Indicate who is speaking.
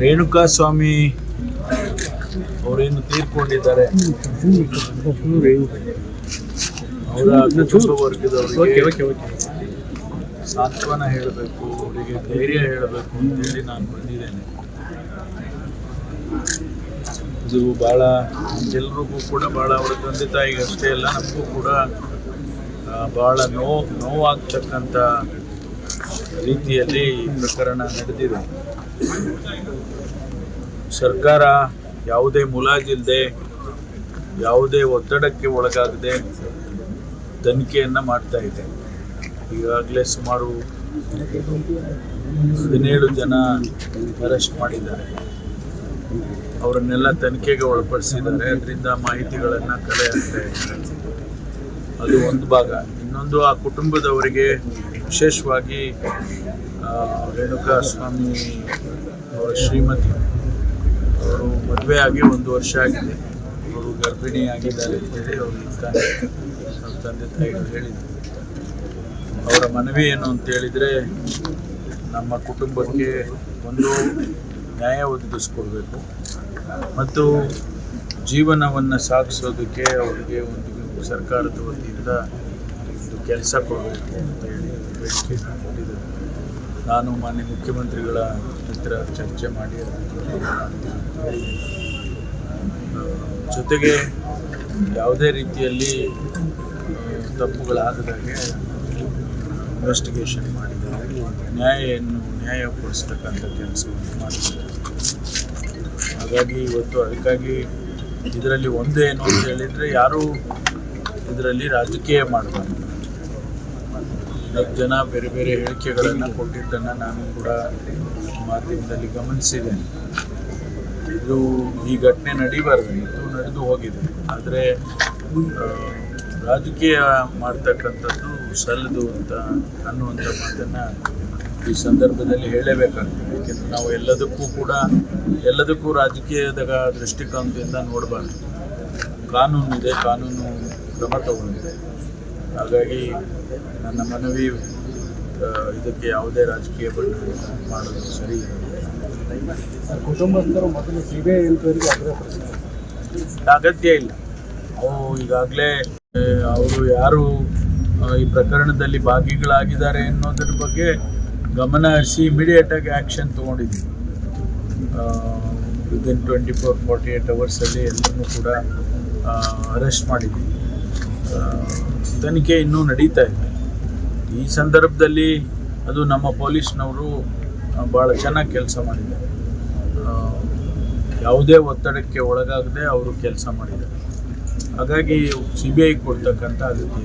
Speaker 1: ರೇಣುಕಾ ಸ್ವಾಮಿ ಅವರೇನು ತೀರ್ಕೊಂಡಿದ್ದಾರೆ? ಅವರ ಸಾಂತ್ವನ ಹೇಳಬೇಕು, ಅವರಿಗೆ ಧೈರ್ಯ ಹೇಳಬೇಕು ಅಂತೇಳಿ ನಾನು ಬಂದಿದ್ದೇನೆ. ಇದು ಭಾಳ ಎಲ್ರಿಗೂ ಕೂಡ ಭಾಳ ಅವರ ತಂದೆ ತಾಯಿಗೆ ಅಷ್ಟೇ ಅಲ್ಲ, ನಮಗೂ ಕೂಡ ಬಹಳ ನೋವು, ನೋವಾಗ್ತಕ್ಕಂಥ ರೀತಿಯಲ್ಲಿ ಈ ಪ್ರಕರಣ ನಡೆದಿದೆ. ಸರ್ಕಾರ ಯಾವುದೇ ಮುಲಾಜಿಲ್ಲದೆ ಯಾವುದೇ ಒತ್ತಡಕ್ಕೆ ಒಳಗಾಗದೆ ತನಿಖೆಯನ್ನು ಮಾಡ್ತಾ ಇದೆ. ಈಗಾಗಲೇ ಸುಮಾರು ಹದಿನೇಳು ಜನ ಅರೆಸ್ಟ್ ಮಾಡಿದ್ದಾರೆ. ಅವರನ್ನೆಲ್ಲ ತನಿಖೆಗೆ ಒಳಪಡಿಸಿದ್ದಾರೆ. ಅದರಿಂದ ಮಾಹಿತಿಗಳನ್ನು ಕಲೆ ಅದು ಒಂದು ಭಾಗ. ಇನ್ನೊಂದು ಆ ಕುಟುಂಬದವರಿಗೆ ವಿಶೇಷವಾಗಿ ರೇಣುಕಾ ಸ್ವಾಮಿ ಅವರ ಶ್ರೀಮತಿ. ಅವರು ಮದುವೆ ಆಗಿ ಒಂದು ವರ್ಷ ಆಗಿದೆ. ಅವರು ಗರ್ಭಿಣಿ ಆಗಿದ್ದಾರೆ ಅಂತೇಳಿ ಅವರು ತಾನೆ ಅವ್ರ ತಂದೆ ತಾಯಿಗಳು ಹೇಳಿದರು. ಅವರ ಮನವಿ ಏನು ಅಂತ ಹೇಳಿದರೆ, ನಮ್ಮ ಕುಟುಂಬಕ್ಕೆ ಒಂದು ನ್ಯಾಯ ಒದಗಿಸ್ಕೊಡ್ಬೇಕು ಮತ್ತು ಜೀವನವನ್ನು ಸಾಗಿಸೋದಕ್ಕೆ ಅವರಿಗೆ ಒಂದು ಸರ್ಕಾರದ ವತಿಯಿಂದ ಕೆಲಸ ಕೊಡಬೇಕು ಅಂತ ಹೇಳಿ ನಾನು ಮಾನ್ಯ ಮುಖ್ಯಮಂತ್ರಿಗಳ ಹತ್ರ ಚರ್ಚೆ ಮಾಡಿ ಜೊತೆಗೆ ಯಾವುದೇ ರೀತಿಯಲ್ಲಿ ತಪ್ಪುಗಳಾಗದಾಗೆ ಇನ್ವೆಸ್ಟಿಗೇಷನ್ ಮಾಡಿದ್ದಾರೆ. ನ್ಯಾಯವನ್ನು ನ್ಯಾಯ ಕೊಡಿಸ್ತಕ್ಕಂಥ ಕೆಲಸವನ್ನು ಮಾಡಿದ್ದಾರೆ. ಹಾಗಾಗಿ ಇವತ್ತು ಅದಕ್ಕಾಗಿ ಇದರಲ್ಲಿ ಒಂದೇನು ಅಂತ ಹೇಳಿದರೆ, ಯಾರೂ ಇದರಲ್ಲಿ ರಾಜಕೀಯ ಮಾಡಬಾರ್ದು. ಜನ ಬೇರೆ ಬೇರೆ ಹೇಳಿಕೆಗಳನ್ನು ಕೊಟ್ಟಿದ್ದನ್ನು ನಾನು ಕೂಡ ಮಾಧ್ಯಮದಲ್ಲಿ ಗಮನಿಸಿದ್ದೇನೆ. ಇದು ಈ ಘಟನೆ ನಡೀಬಾರ್ದು, ಇದು ನಡೆದು ಹೋಗಿದೆ. ಆದರೆ ರಾಜಕೀಯ ಮಾಡ್ತಕ್ಕಂಥದ್ದು ಸಲ್ಲದು ಅಂತ ಅನ್ನುವಂಥ ಮಾತನ್ನು ಈ ಸಂದರ್ಭದಲ್ಲಿ ಹೇಳಲೇಬೇಕಾಗ್ತದೆ ಯಾಕೆಂದರೆ ನಾವು ಎಲ್ಲದಕ್ಕೂ ಕೂಡ, ಎಲ್ಲದಕ್ಕೂ ರಾಜಕೀಯದ ದೃಷ್ಟಿಕೋನದಿಂದ ನೋಡಬಾರ್ದು. ಇದೆ, ಕಾನೂನು ಕ್ರಮ ತಗೊಂಡಿದೆ. ಹಾಗಾಗಿ ನನ್ನ ಮನವಿ ಇದಕ್ಕೆ ಯಾವುದೇ ರಾಜಕೀಯ ಬಣ್ಣ ಮಾಡೋದು ಸರಿ.
Speaker 2: ಕುಟುಂಬಸ್ಥರು ಮೊದಲು ಸಿ ಬಿ ಐ
Speaker 1: ಅಗತ್ಯ ಇಲ್ಲ. ಅವು ಈಗಾಗಲೇ ಅವರು ಯಾರು ಈ ಪ್ರಕರಣದಲ್ಲಿ ಭಾಗಿಗಳಾಗಿದ್ದಾರೆ ಅನ್ನೋದ್ರ ಬಗ್ಗೆ ಗಮನ ಹರಿಸಿ ಇಮಿಡಿಯೇಟಾಗಿ ಆ್ಯಕ್ಷನ್ ತೊಗೊಂಡಿದ್ದೀವಿ within twenty four forty eight ಅವರ್ಸಲ್ಲಿ ಎಲ್ಲರನ್ನೂ ಕೂಡ ಅರೆಸ್ಟ್ ಮಾಡಿದ್ದೀವಿ ತನಿಖೆ ಇನ್ನೂ ನಡೀತಾ ಇದೆ. ಈ ಸಂದರ್ಭದಲ್ಲಿ ಅದು ನಮ್ಮ ಪೊಲೀಸ್ನವರು ಭಾಳ ಚೆನ್ನಾಗಿ ಕೆಲಸ ಮಾಡಿದ್ದಾರೆ. ಯಾವುದೇ ಒತ್ತಡಕ್ಕೆ ಒಳಗಾಗದೆ ಅವರು ಕೆಲಸ ಮಾಡಿದ್ದಾರೆ. ಹಾಗಾಗಿ ಸಿ ಬಿ ಐ ಕೊಡ್ತಕ್ಕಂಥ ಅಗತ್ಯ